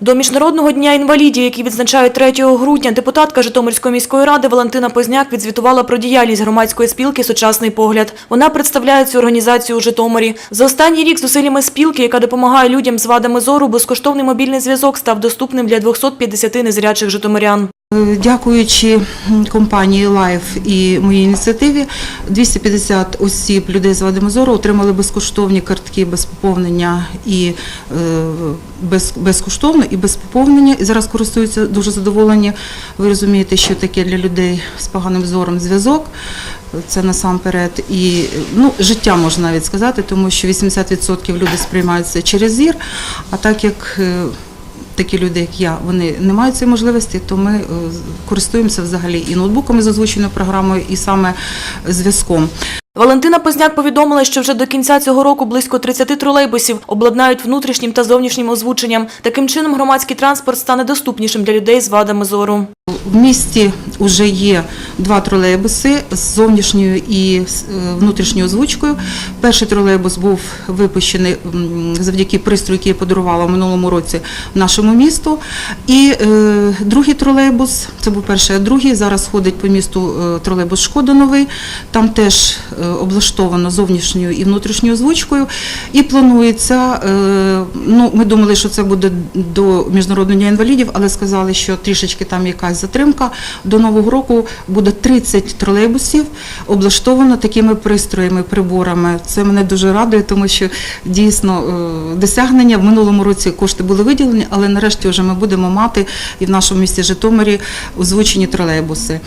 До Міжнародного дня інвалідів, який відзначають 3 грудня, депутатка Житомирської міської ради Валентина Позняк відзвітувала про діяльність громадської спілки «Сучасний погляд». Вона представляє цю організацію у Житомирі. За останній рік зусиллями спілки, яка допомагає людям з вадами зору, безкоштовний мобільний зв'язок став доступним для 250 незрячих житомирян. Е, Дякуючи компанії Life і моїй ініціативі, 250 осіб людей з вадами зору отримали безкоштовні картки без поповнення і е, без, безкоштовно і без поповнення. І зараз користуються дуже задоволені. Ви розумієте, що таке для людей з поганим зором зв'язок. Це насамперед і ну, життя можна навіть сказати, тому що 80% люди сприймають це через зір. А так як е, такі люди, як я, вони не мають цієї можливості, то ми е, користуємося взагалі і ноутбуками з озвученою програмою, і саме зв'язком. Валентина Позняк повідомила, що вже до кінця цього року близько 30 тролейбусів обладнають внутрішнім та зовнішнім озвученням. Таким чином громадський транспорт стане доступнішим для людей з вадами зору. В місті вже є два тролейбуси з зовнішньою і е, внутрішньою озвучкою. Перший тролейбус був випущений завдяки пристрою, який я подарувала в минулому році нашому місту. І е, другий тролейбус, це був перший, а другий зараз ходить по місту е, тролейбус Шкода новий. Там теж е, облаштовано зовнішньою і внутрішньою озвучкою. І планується, е, ну ми думали, що це буде до міжнародного дня інвалідів, але сказали, що трішечки там якась затримка. До нового року буде 30 тролейбусів облаштовано такими пристроями, приборами. Це мене дуже радує, тому що дійсно е, досягнення в минулому році кошти були виділені, але нарешті вже ми будемо мати і в нашому місті Житомирі озвучені тролейбуси.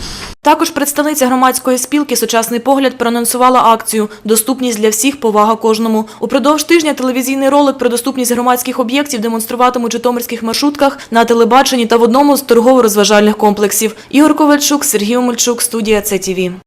Також представниця громадської спілки «Сучасний погляд» проанонсувала акцію «Доступність для всіх, повага кожному». Упродовж тижня телевізійний ролик про доступність громадських об'єктів демонструватимуть у житомирських маршрутках, на телебаченні та в одному з торгово-розважальних комплексів. Ігор Ковальчук, Сергій Омельчук, студія ЦТВ.